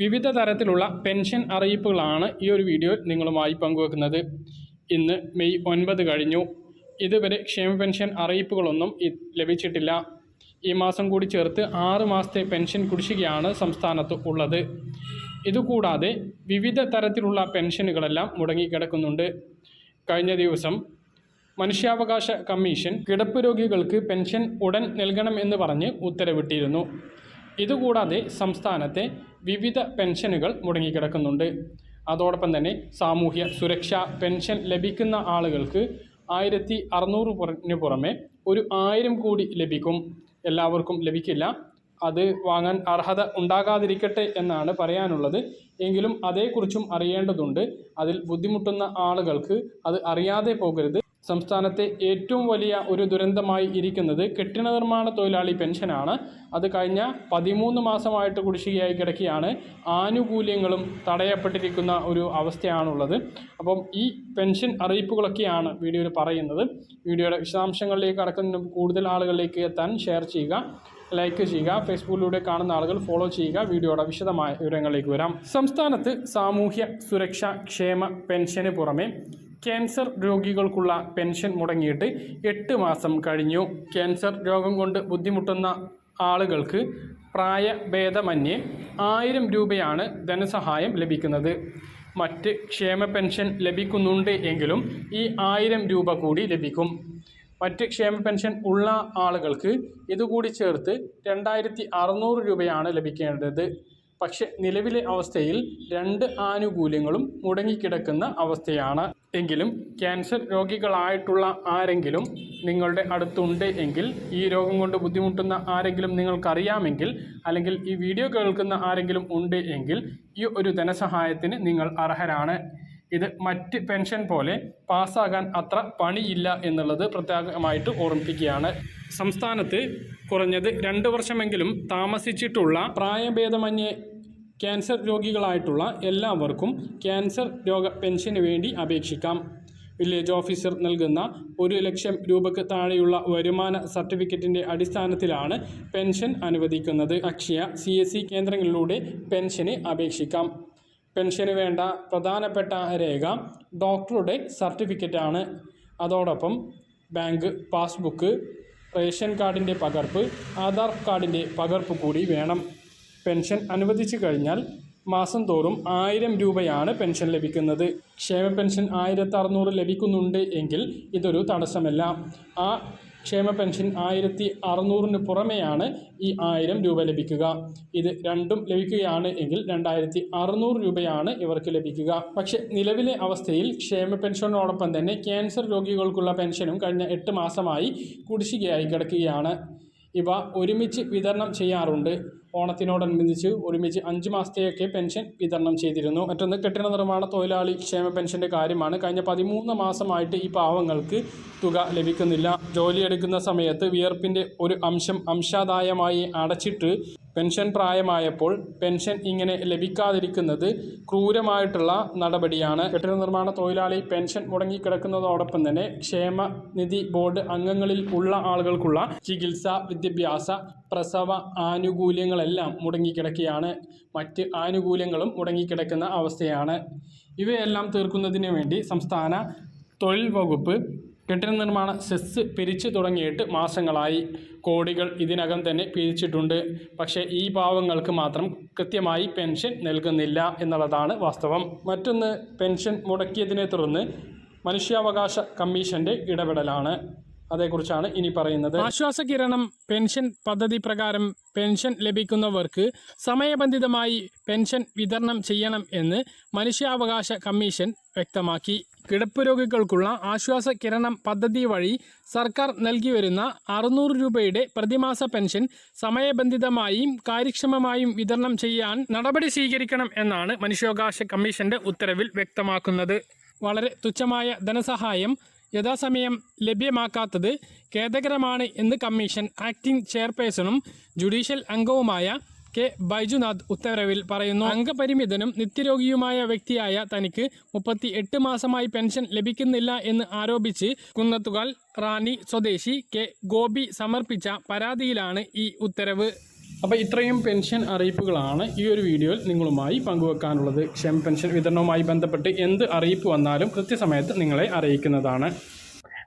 വിവിധ തരത്തിലുള്ള പെൻഷൻ അറിയിപ്പുകളാണ് ഈ ഒരു വീഡിയോ നിങ്ങളുമായി പങ്കുവെക്കുന്നത്. ഇന്ന് മെയ് ഒൻപത് കഴിഞ്ഞു. ഇതുവരെ ക്ഷേമ പെൻഷൻ അറിയിപ്പുകളൊന്നും ലഭിച്ചിട്ടില്ല. ഈ മാസം കൂടി ചേർത്ത് ആറ് മാസത്തെ പെൻഷൻ കുടിശ്ശികയാണ് സംസ്ഥാനത്ത് ഉള്ളത്. ഇതുകൂടാതെ വിവിധ തരത്തിലുള്ള പെൻഷനുകളെല്ലാം മുടങ്ങിക്കിടക്കുന്നുണ്ട്. കഴിഞ്ഞ ദിവസം മനുഷ്യാവകാശ കമ്മീഷൻ കിടപ്പ് രോഗികൾക്ക് പെൻഷൻ ഉടൻ നൽകണമെന്ന് പറഞ്ഞ് ഉത്തരവിട്ടിരുന്നു. ഇതുകൂടാതെ സംസ്ഥാനത്തെ വിവിധ പെൻഷനുകൾ മുടങ്ങിക്കിടക്കുന്നുണ്ട്. അതോടൊപ്പം തന്നെ സാമൂഹ്യ സുരക്ഷാ പെൻഷൻ ലഭിക്കുന്ന ആളുകൾക്ക് ആയിരത്തി അറുന്നൂറിന് പുറമെ ഒരു ആയിരം കൂടി ലഭിക്കും. എല്ലാവർക്കും ലഭിക്കില്ല. അത് വാങ്ങാൻ അർഹത ഉണ്ടാകാതിരിക്കട്ടെ എന്നാണ് പറയാനുള്ളത്. എങ്കിലും അതേക്കുറിച്ചും അറിയേണ്ടതുണ്ട്. അതിൽ ബുദ്ധിമുട്ടുന്ന ആളുകൾക്ക് അത് അറിയാതെ പോകരുത്. സംസ്ഥാനത്തെ ഏറ്റവും വലിയ ഒരു ദുരന്തമായി ഇരിക്കുന്നത് കെട്ടിട നിർമ്മാണ തൊഴിലാളി പെൻഷനാണ്. അത് കഴിഞ്ഞ പതിമൂന്ന് മാസമായിട്ട് കുടിശ്ശികയായി കിടക്കുകയാണ്. ആനുകൂല്യങ്ങളും തടയപ്പെട്ടിരിക്കുന്ന ഒരു അവസ്ഥയാണുള്ളത്. അപ്പം ഈ പെൻഷൻ അറിയിപ്പുകളൊക്കെയാണ് വീഡിയോയിൽ പറയുന്നത്. വീഡിയോയുടെ വിശദാംശങ്ങളിലേക്ക് കടക്കുന്നതിന് കൂടുതൽ ആളുകളിലേക്ക് എത്താൻ ഷെയർ ചെയ്യുക ലൈക്ക് ചെയ്യുക ഫേസ്ബുക്കിലൂടെ കാണുന്ന ആളുകൾ ഫോളോ ചെയ്യുക. വീഡിയോയുടെ വിശദമായ വിവരങ്ങളിലേക്ക് വരാം. സംസ്ഥാനത്ത് സാമൂഹ്യ സുരക്ഷാ ക്ഷേമ പെൻഷന് പുറമെ ക്യാൻസർ രോഗികൾക്കുള്ള പെൻഷൻ മുടങ്ങിയിട്ട് എട്ട് മാസം കഴിഞ്ഞു. ക്യാൻസർ രോഗം കൊണ്ട് ബുദ്ധിമുട്ടുന്ന ആളുകൾക്ക് പ്രായഭേദമന്യേ ആയിരം രൂപയാണ് ധനസഹായം ലഭിക്കുന്നത്. മറ്റ് ക്ഷേമ പെൻഷൻ ലഭിക്കുന്നുണ്ട് എങ്കിലും ഈ ആയിരം രൂപ കൂടി ലഭിക്കും. മറ്റ് ക്ഷേമ പെൻഷൻ ഉള്ള ആളുകൾക്ക് ഇതുകൂടി ചേർത്ത് രണ്ടായിരത്തി അറുന്നൂറ് രൂപയാണ് ലഭിക്കേണ്ടത്. പക്ഷെ നിലവിലെ അവസ്ഥയിൽ രണ്ട് ആനുകൂല്യങ്ങളും മുടങ്ങിക്കിടക്കുന്ന അവസ്ഥയാണ്. എങ്കിലും ക്യാൻസർ രോഗികളായിട്ടുള്ള ആരെങ്കിലും നിങ്ങളുടെ അടുത്തുണ്ട് എങ്കിൽ ഈ രോഗം കൊണ്ട് ബുദ്ധിമുട്ടുന്ന ആരെങ്കിലും നിങ്ങൾക്കറിയാമെങ്കിൽ അല്ലെങ്കിൽ ഈ വീഡിയോ കേൾക്കുന്ന ആരെങ്കിലും ഉണ്ട് എങ്കിൽ ഈ ഒരു ധനസഹായത്തിന് നിങ്ങൾ അർഹരാണ്. ഇത് മറ്റ് പെൻഷൻ പോലെ പാസ്സാകാൻ അത്ര പണിയില്ല എന്നുള്ളത് പ്രത്യേകമായിട്ട് ഓർമ്മിപ്പിക്കുകയാണ്. സംസ്ഥാനത്ത് കുറഞ്ഞത് രണ്ട് വർഷമെങ്കിലും താമസിച്ചിട്ടുള്ള പ്രായഭേദമന്യേ ക്യാൻസർ രോഗികളായിട്ടുള്ള എല്ലാവർക്കും ക്യാൻസർ രോഗ പെൻഷന് വേണ്ടി അപേക്ഷിക്കാം. വില്ലേജ് ഓഫീസർ നൽകുന്ന ഒരു ലക്ഷം രൂപയ്ക്ക് താഴെയുള്ള വരുമാന സർട്ടിഫിക്കറ്റിന്റെ അടിസ്ഥാനത്തിലാണ് പെൻഷൻ അനുവദിക്കുന്നത്. അക്ഷയ സി എസ് സി കേന്ദ്രങ്ങളിലൂടെ പെൻഷന് അപേക്ഷിക്കാം. പെൻഷന് വേണ്ട പ്രധാനപ്പെട്ട രേഖ ഡോക്ടറുടെ സർട്ടിഫിക്കറ്റാണ്. അതോടൊപ്പം ബാങ്ക് പാസ്ബുക്ക് റേഷൻ കാർഡിന്റെ പകർപ്പ് ആധാർ കാർഡിന്റെ പകർപ്പ് കൂടി വേണം. പെൻഷൻ അനുവദിച്ചു കഴിഞ്ഞാൽ മാസം തോറും ആയിരം രൂപയാണ് പെൻഷൻ ലഭിക്കുന്നത്. ക്ഷേമ പെൻഷൻ ആയിരത്തി അറുന്നൂറ് ലഭിക്കുന്നുണ്ട് എങ്കിൽ ഇതൊരു തടസ്സമല്ല. ആ ക്ഷേമ പെൻഷൻ ആയിരത്തി അറുന്നൂറിന് പുറമെയാണ് ഈ ആയിരം രൂപ ലഭിക്കുക. ഇത് രണ്ടും ലഭിക്കുകയാണ് എങ്കിൽ രണ്ടായിരത്തി അറുന്നൂറ് രൂപയാണ് ഇവർക്ക് ലഭിക്കുക. പക്ഷേ നിലവിലെ അവസ്ഥയിൽ ക്ഷേമ പെൻഷനോടൊപ്പം തന്നെ ക്യാൻസർ രോഗികൾക്കുള്ള പെൻഷനും കഴിഞ്ഞ എട്ട് മാസമായി കുടിശ്ശികയായി കിടക്കുകയാണ്. ഇവ ഒരുമിച്ച് വിതരണം ചെയ്യാറുണ്ട്. ഓണത്തിനോടനുബന്ധിച്ച് ഒരുമിച്ച് അഞ്ച് മാസത്തെയൊക്കെ പെൻഷൻ വിതരണം ചെയ്തിരുന്നു. മറ്റൊന്ന് കെട്ടിട നിർമ്മാണ തൊഴിലാളി ക്ഷേമ പെൻഷന്റെ കാര്യമാണ്. കഴിഞ്ഞ പതിമൂന്ന് മാസമായിട്ട് ഈ പാവങ്ങൾക്ക് തുക ലഭിക്കുന്നില്ല. ജോലിയെടുക്കുന്ന സമയത്ത് വിയർപ്പിന്റെ ഒരു അംശം അംശാദായമായി അടച്ചിട്ട് പെൻഷൻ പ്രായമായപ്പോൾ പെൻഷൻ ഇങ്ങനെ ലഭിക്കാതിരിക്കുന്നത് ക്രൂരമായിട്ടുള്ള നടപടിയാണ്. കെട്ടിട നിർമ്മാണ തൊഴിലാളി പെൻഷൻ മുടങ്ങിക്കിടക്കുന്നതോടൊപ്പം തന്നെ ക്ഷേമ നിധി ബോർഡ് അംഗങ്ങളിൽ ഉള്ള ആളുകൾക്കുള്ള ചികിത്സ വിദ്യാഭ്യാസ പ്രസവ ആനുകൂല്യങ്ങളെല്ലാം മുടങ്ങിക്കിടക്കുകയാണ്. മറ്റ് ആനുകൂല്യങ്ങളും മുടങ്ങിക്കിടക്കുന്ന അവസ്ഥയാണ്. ഇവയെല്ലാം തീർക്കുന്നതിന് വേണ്ടി സംസ്ഥാന തൊഴിൽ വകുപ്പ് കെട്ടിട നിർമ്മാണ സെസ് പിരിച്ചു തുടങ്ങിയിട്ട് മാസങ്ങളായി. കോടികൾ ഇതിനകം തന്നെ പിരിച്ചിട്ടുണ്ട്. പക്ഷേ ഈ പാവങ്ങൾക്ക് മാത്രം കൃത്യമായി പെൻഷൻ നൽകുന്നില്ല എന്നുള്ളതാണ് വാസ്തവം. മറ്റൊന്ന് പെൻഷൻ മുടക്കിയതിനെ തുടർന്ന് മനുഷ്യാവകാശ കമ്മീഷന്റെ ഇടപെടലാണ്. അതേക്കുറിച്ചാണ് ഇനി പറയുന്നത്. ആശ്വാസ കിരണം പെൻഷൻ പദ്ധതി പ്രകാരം പെൻഷൻ ലഭിക്കുന്നവർക്ക് സമയബന്ധിതമായി പെൻഷൻ വിതരണം ചെയ്യണം എന്ന് മനുഷ്യാവകാശ കമ്മീഷൻ വ്യക്തമാക്കി. കിടപ്പ് രോഗികൾക്കുള്ള ആശ്വാസ കിരണം പദ്ധതി വഴി സർക്കാർ നൽകി വരുന്ന അറുന്നൂറ് രൂപയുടെ പ്രതിമാസ പെൻഷൻ സമയബന്ധിതമായും കാര്യക്ഷമമായും വിതരണം ചെയ്യാൻ നടപടി സ്വീകരിക്കണം എന്നാണ് മനുഷ്യാവകാശ കമ്മീഷന്റെ ഉത്തരവിൽ വ്യക്തമാക്കുന്നത്. വളരെ തുച്ഛമായ ധനസഹായം യഥാസമയം ലഭ്യമാക്കാത്തത് ഖേദകരമാണ് എന്ന് കമ്മീഷൻ ആക്ടിംഗ് ചെയർപേഴ്സണും ജുഡീഷ്യൽ അംഗവുമായ കെ ബൈജുനാഥ് ഉത്തരവിൽ പറയുന്നു. അംഗപരിമിതനും നിത്യരോഗിയുമായ വ്യക്തിയായ തനിക്ക് മുപ്പത്തി എട്ട് മാസമായി പെൻഷൻ ലഭിക്കുന്നില്ല എന്ന് ആരോപിച്ച് കുന്നത്തുകാൽ റാണി സ്വദേശി കെ ഗോപി സമർപ്പിച്ച പരാതിയിലാണ് ഈ ഉത്തരവ്. അപ്പോൾ ഇത്രയും പെൻഷൻ അറിയിപ്പുകളാണ് ഈ ഒരു വീഡിയോയിൽ നിങ്ങളുമായി പങ്കുവെക്കാനുള്ളത്. ക്ഷേമ പെൻഷൻ വിതരണവുമായി ബന്ധപ്പെട്ട് എന്ത് അറിയിപ്പ് വന്നാലും കൃത്യസമയത്ത് നിങ്ങളെ അറിയിക്കുന്നതാണ്.